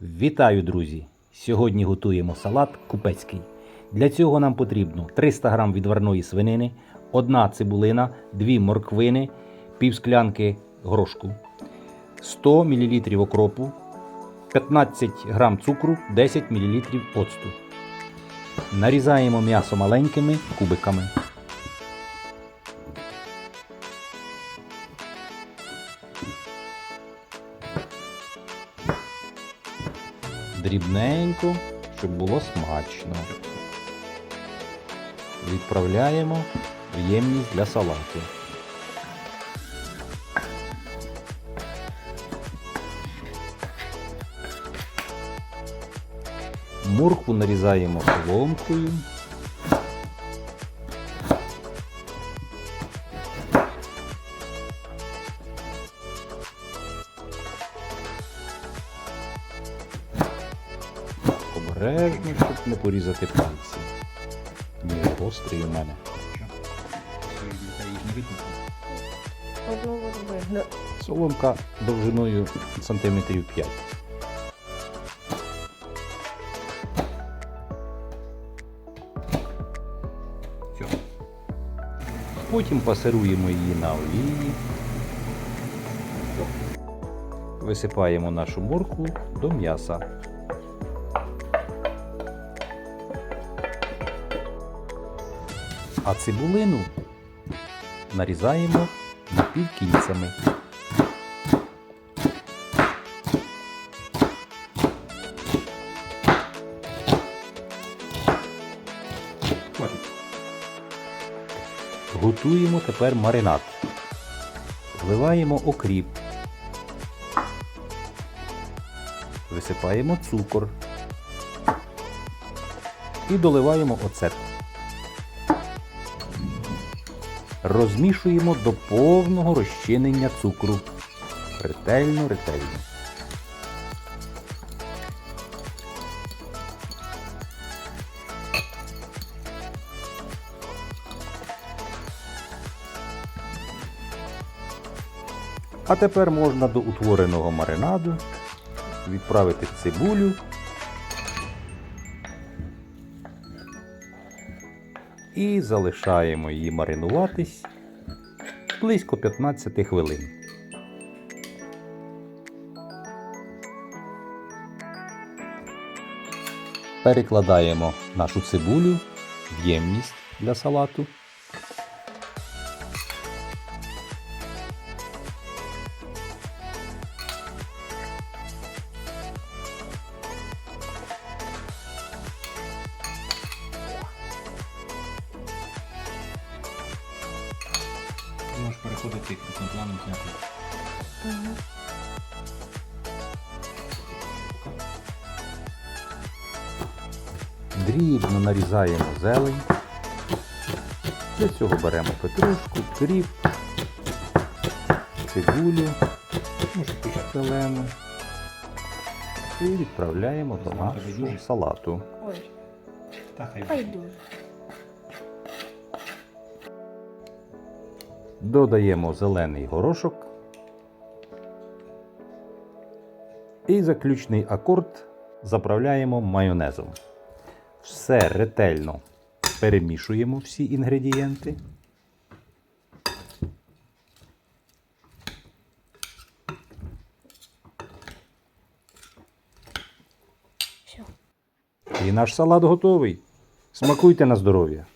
Вітаю, друзі! Сьогодні готуємо салат купецький. Для цього нам потрібно 300 г відварної свинини, одна цибулина, 2 морквини, пів склянки горошку, 100 мл окропу, 15 г цукру, 10 мл оцту. Нарізаємо м'ясо маленькими кубиками. Дрібненько, щоб було смачно. Відправляємо в ємність для салату. Моркву нарізаємо соломкою. Обережно, щоб не порізати пальці. Ні, гострий у мене. Соломка довжиною сантиметрів 5. Потім пасируємо її на олії. Висипаємо нашу моркву до м'яса. А цибулину нарізаємо напівкільцями. Готуємо тепер маринад. Вливаємо окріп. Висипаємо цукор. І доливаємо оцет. Розмішуємо до повного розчинення цукру. Ретельно, ретельно. А тепер можна до утвореного маринаду відправити цибулю. І залишаємо її маринуватись близько 15 хвилин. Перекладаємо нашу цибулю в ємність для салату. Можеш переходити крупним планом зняти. Дрібно нарізаємо зелень. Для цього беремо петрушку, кріп, цибулю, може зелену і відправляємо до нашого салату. Ой, Та Додаємо зелений горошок. І заключний акорд заправляємо майонезом. Все ретельно перемішуємо всі інгредієнти. І наш салат готовий. Смакуйте на здоров'я.